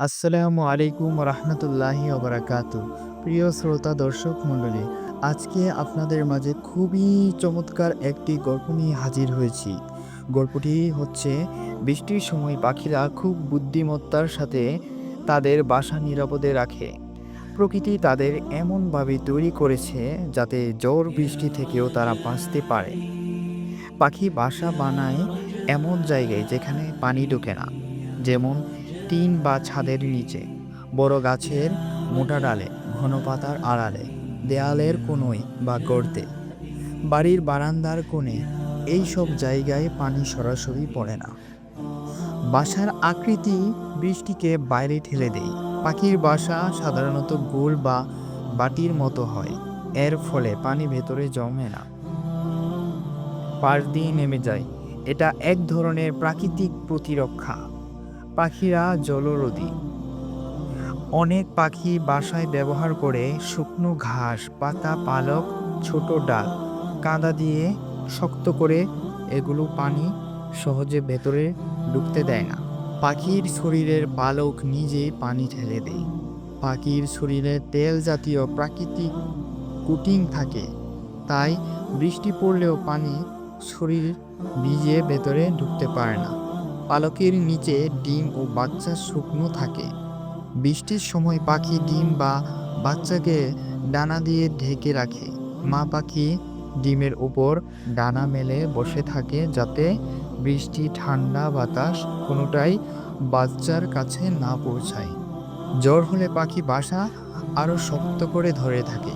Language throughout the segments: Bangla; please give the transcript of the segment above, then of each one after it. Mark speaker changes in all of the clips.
Speaker 1: আসসালামু আলাইকুম রহমতুল্লাহি ওবরাকাত প্রিয় শ্রোতা, দর্শক, মণ্ডলী, আজকে আপনাদের মাঝে খুবই চমৎকার একটি গল্প নিয়ে হাজির হয়েছি। গল্পটি হচ্ছে, বৃষ্টির সময় পাখিরা খুব বুদ্ধিমত্তার সাথে তাদের বাসা নিরাপদে রাখে। প্রকৃতি তাদের এমনভাবে তৈরি করেছে যাতে ঝড় বৃষ্টি থেকেও তারা বাঁচতে পারে। পাখি বাসা বানায় এমন জায়গায় যেখানে পানি ঢোকে না। যেমন টিন বা ছাদের নিচে, বড় গাছের মোটা ডালে, ঘন পাতার আড়ালে, দেয়ালের কোনোয় বা গর্তে। বাড়ির বারান্দার কোণে এই সব জায়গায় পানি সরাসরি পড়ে না। বাসার আকৃতি বৃষ্টিকে বাইরে ঠেলে দেয়। পাখির বাসা সাধারণত গোল বা বাটির মতো হয়। এর ফলে পানি ভেতরে জমে না। পাশ দিয়ে নেমে যায়। এটা এক ধরনের প্রাকৃতিক প্রতিরক্ষা। পাখিরা জলরোধী। অনেক পাখি বাসায় ব্যবহার করে শুকনো ঘাস, পাতা, পালক, ছোট ডাল, কাঁদা দিয়ে শক্ত করে এগুলো পানি সহজে ভেতরে ঢুকতে দেয় না। পাখির শরীরের পালক নিজেই পানি ঠেলে দেয়। পাখির শরীরে তেল জাতীয় প্রাকৃতিক কুটিং থাকে, তাই বৃষ্টি পড়লেও পানি শরীর ভিজে ভেতরে ঢুকতে পারে না। পালকের নিচে ডিম ও বাচ্চা শুকনো থাকে। বৃষ্টির সময় পাখি ডিম বা বাচ্চাকে ডানা দিয়ে ঢেকে রাখে। মা পাখি ডিমের উপর ডানা মেলে বসে থাকে যাতে বৃষ্টি, ঠান্ডা বাতাস কোনোটাই বাচ্চার কাছে না পৌঁছায়। জ্বর হলে পাখি বাসা আরও শক্ত করে ধরে থাকে।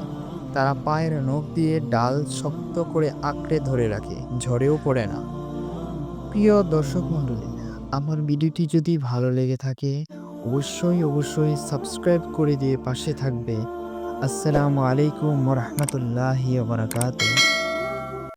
Speaker 1: তারা পায়ের নখ দিয়ে ডাল শক্ত করে আঁকড়ে ধরে রাখে, ঝড়েও পড়ে না। প্রিয় দর্শক মণ্ডলী আমার ভিডিওটি যদি ভালো লেগে থাকে, অবশ্যই অবশ্যই সাবস্ক্রাইব করে দিয়ে পাশে থাকবে। আসসালামু আলাইকুম রহমতুল্লাহি বারাকাতুহ।